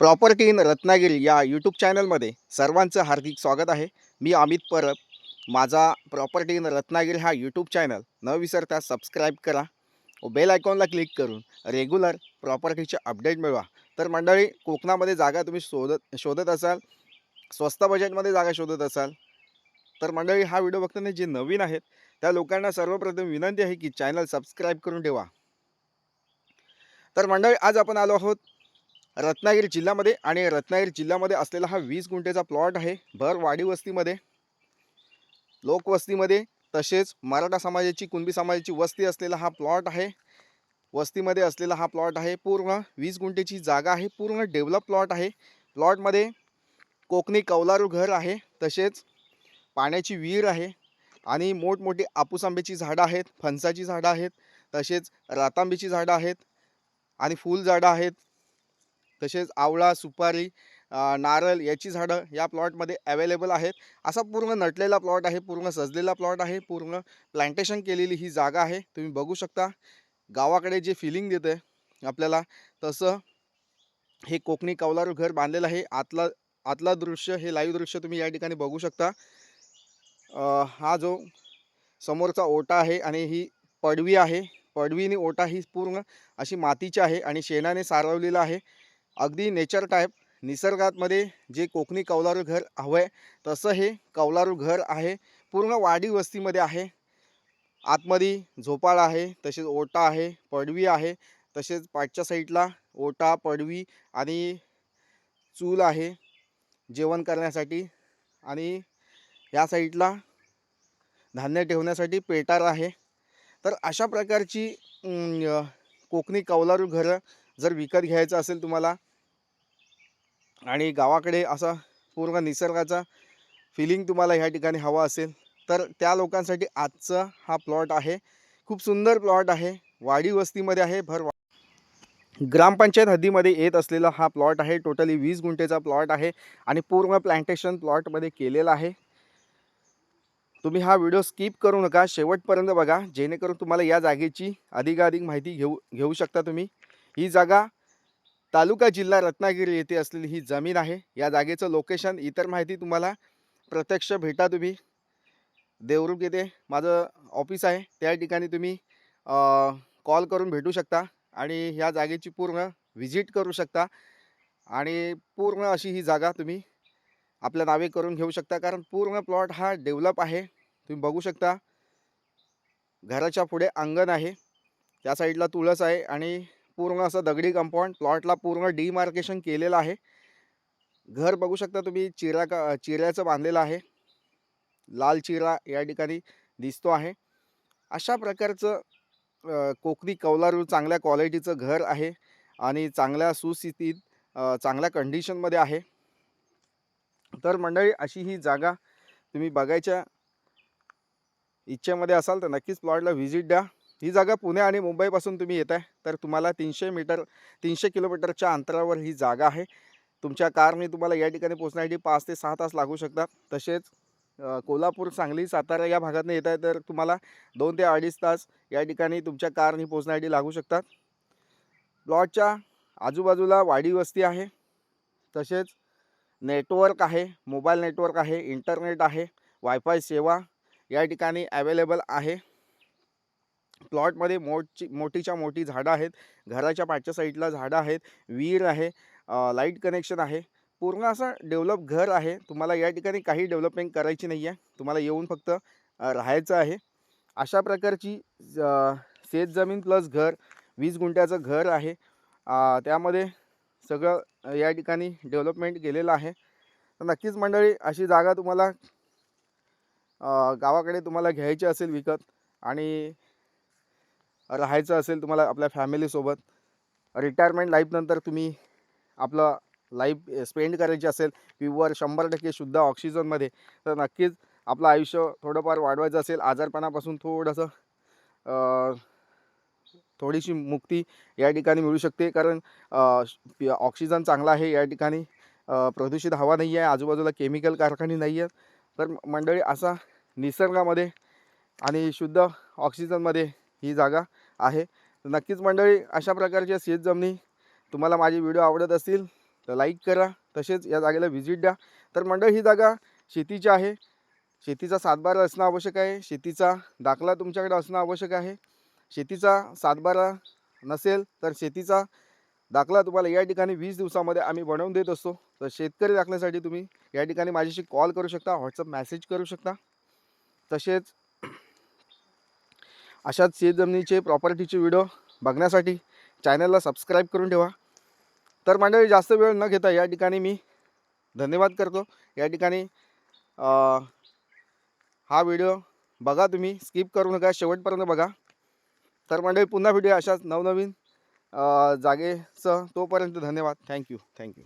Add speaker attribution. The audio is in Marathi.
Speaker 1: प्रॉपर्टी इन रत्नागिरी या यूट्यूब चॅनलमध्ये सर्वांचं हार्दिक स्वागत आहे. मी अमित परब. माझा प्रॉपर्टी इन रत्नागिरी हा यूट्यूब चॅनल न विसरता सबस्क्राईब करा. व बेल आयकॉनला क्लिक करून रेग्युलर प्रॉपर्टीचे अपडेट मिळवा. तर मंडळी कोकणामध्ये जागा तुम्ही शोधत शोधत असाल स्वस्त बजेटमध्ये जागा शोधत असाल तर मंडळी हा व्हिडिओ बघताना जे नवीन आहेत त्या लोकांना सर्वप्रथम विनंती आहे की चॅनल सबस्क्राईब करून ठेवा. तर मंडळी आज आपण आलो आहोत रत्नागिरी जिल्ह्यामध्ये आणि रत्नागिरी जिल्ह्यामध्ये असलेला हा वीस गुंठेचा प्लॉट आहे. भर वाडी वस्तीमध्ये लोकवस्तीमध्ये तसेच मराठा समाजाची कुणबी समाजाची वस्ती असलेला हा प्लॉट आहे. वस्तीमध्ये असलेला हा प्लॉट आहे. पूर्ण वीस गुंठेची जागा आहे. पूर्ण डेव्हलप प्लॉट आहे. प्लॉटमध्ये कोकणी कौलारू घर आहे. तसेच पाण्याची विहीर आहे. आणि मोठमोठी आपूस आंब्याची झाडं आहेत. फणसाची झाडं आहेत. तसेच रातांबीची झाडं आहेत. आणि फुलझाडं आहेत. तसेच आवळा सुपारी नारळ याची झाडं या प्लॉटमध्ये अवेलेबल आहेत. असा पूर्ण नटलेला प्लॉट आहे पूर्ण सजलेला प्लॉट आहे पूर्ण प्लांटेशन केलेली ही जागा आहे. तुम्ही बघू शकता गावाकडे जे फिलिंग देतं आपल्याला तसं हे कोकणी कौलारू घर बांधलेलं आहे. आतला आतला दृश्य हे लाईव्ह दृश्य तुम्ही या ठिकाणी बघू शकता. हा जो समोरचा ओटा आहे आणि ही पडवी आहे. पडवीने ओटा ही पूर्ण अशी मातीची आहे आणि शेणाने सारवलेला आहे. अगदी नेचर टाईप निसर्गातमध्ये जे कोकणी कौलारू घर हवं आहे तसं हे कौलारू घर आहे. पूर्ण वाडी वस्तीमध्ये आहे. आतमध्ये झोपाळ आहे तसेच ओटा आहे पडवी आहे तसेच पाठच्या साईडला ओटा पडवी आणि चूल आहे जेवण करण्यासाठी. आणि या साईडला धान्य ठेवण्यासाठी पेटार आहे. तर अशा प्रकारची कोकणी कौलारू घरं जर विकत घ्यायचं असेल तुम्हाला आणि गावाकडे असा पूर्ण निसर्गाचा फिलिंग तुम्हाला ह्या ठिकाणी हवा असेल तर त्या लोकांसाठी आजचा हा प्लॉट आहे. खूप सुंदर प्लॉट आहे. वाडी वस्तीमध्ये आहे भर ग्रामपंचायत हद्दीमध्ये येत असलेला हा प्लॉट आहे. टोटली वीस गुंठेचा प्लॉट आहे आणि पूर्ण प्लांटेशन प्लॉटमध्ये केलेला आहे. तुम्ही हा व्हिडिओ स्किप करू नका. शेवटपर्यंत बघा. जेणेकरून तुम्हाला या जागेची अधिकाधिक माहिती घेऊ घेऊ शकता तुम्ही. ही जागा तालुका जिल्हा रत्नागिरी येथे असलेली ही जमीन आहे. या जागेचं लोकेशन इतर माहिती तुम्हाला प्रत्यक्ष भेटा तुम्ही. देवरूप येथे माझं ऑफिस आहे. त्या ठिकाणी तुम्ही कॉल करून भेटू शकता आणि ह्या जागेची पूर्ण व्हिजिट करू शकता आणि पूर्ण अशी ही जागा तुम्ही आपल्या नावे करून घेऊ शकता. कारण पूर्ण प्लॉट हा डेव्हलप आहे. तुम्ही बघू शकता घराच्या पुढे अंगण आहे. त्या साईडला तुळस आहे आणि पूर्ण असं दगडी कंपाऊंड प्लॉटला पूर्ण डिमार्केशन केलेलं आहे. घर बघू शकता तुम्ही चिरा का चिऱ्याचं बांधलेलं आहे. लाल चिरा या ठिकाणी दिसतो आहे. अशा प्रकारचं कोकणी कौलारू चांगल्या क्वालिटीचं घर आहे आणि चांगल्या सुस्थितीत चांगल्या कंडिशनमध्ये आहे. तर मंडळी अशी ही जागा तुम्ही बघायच्या इच्छेमध्ये असाल तर नक्कीच प्लॉटला व्हिजिट द्या. ही जागा पुणे आणि मुंबईपासून तुम्ही येत आहे तर तुम्हाला तीनशे मीटर तीनशे किलोमीटरच्या अंतरावर ही जागा आहे. तुमच्या कारने तुम्हाला या ठिकाणी पोहोचण्यासाठी पाच ते सहा तास लागू शकतात. तसेच कोल्हापूर सांगली सातारा या भागातून येत आहे तर तुम्हाला दोन ते अडीच तास या ठिकाणी तुमच्या कारने पोहोचण्यासाठी लागू शकतात. प्लॉटच्या आजूबाजूला वाडी वस्ती आहे. तसेच नेटवर्क आहे मोबाईल नेटवर्क आहे इंटरनेट आहे वायफाय सेवा या ठिकाणी अवेलेबल आहे. प्लॉटमध्ये मोठची मोठीच्या मोठी झाडं आहेत. घराच्या पाठच्या साईडला झाडं आहेत. विहीर आहे. लाइट कनेक्शन आहे. पूर्ण असं डेव्हलप घर आहे. तुम्हाला या ठिकाणी काही डेव्हलपमेंट करायची नाही आहे. तुम्हाला येऊन फक्त राहायचं आहे. अशा प्रकारची ज- शेतजमीन प्लस घर वीस गुंठ्याचं घर आहे. त्यामध्ये सगळं या ठिकाणी डेव्हलपमेंट केलेलं आहे. तर नक्कीच मंडळी अशी जागा तुम्हाला गावाकडे तुम्हाला घ्यायची असेल विकत आणि राहायचं असेल तुम्हाला आपल्या फॅमिलीसोबत रिटायरमेंट लाईफनंतर तुम्ही आपलं लाईफ स्पेंड करायची असेल प्युअर शंभर टक्के शुद्ध ऑक्सिजनमध्ये तर नक्कीच आपलं आयुष्य थोडंफार वाढवायचं असेल. आजारपणापासून थोडंसं थोडीशी मुक्ती या ठिकाणी मिळू शकते. कारण ऑक्सिजन चांगला आहे या ठिकाणी. प्रदूषित हवा नाही आहे आजूबाजूला केमिकल कारखाने नाही आहेत. तर मंडळी असा निसर्गामध्ये आणि शुद्ध ऑक्सिजनमध्ये ही जागा आहे. तर नक्कीच मंडळी अशा प्रकारच्या शेतजमिनी तुम्हाला माझे व्हिडिओ आवडत असतील तर लाईक करा तसेच या जागेला व्हिजिट द्या. तर मंडळ ही जागा शेतीची आहे. शेतीचा सातबारा असणं आवश्यक आहे. शेतीचा दाखला तुमच्याकडे असणं आवश्यक आहे. शेतीचा सातबारा नसेल तर शेतीचा दाखला तुम्हाला या ठिकाणी वीस दिवसामध्ये आम्ही बनवून देत असतो. तर शेतकरी दाखल्यासाठी तुम्ही या ठिकाणी माझ्याशी कॉल करू शकता व्हॉट्सअप मेसेज करू शकता. तसेच अशाच शेत जमिनीचे प्रॉपर्टीचे व्हिडिओ बघण्यासाठी चॅनलला सबस्क्राईब करून ठेवा. तर मंडळी जास्त वेळ न घेता या ठिकाणी मी धन्यवाद करतो. या ठिकाणी हा व्हिडिओ बघा तुम्ही. स्किप करू नका. शेवटपर्यंत बघा. तर मंडळी पुन्हा व्हिडिओ अशाच नवनवीन जागेचं तोपर्यंत धन्यवाद. Thank you thank you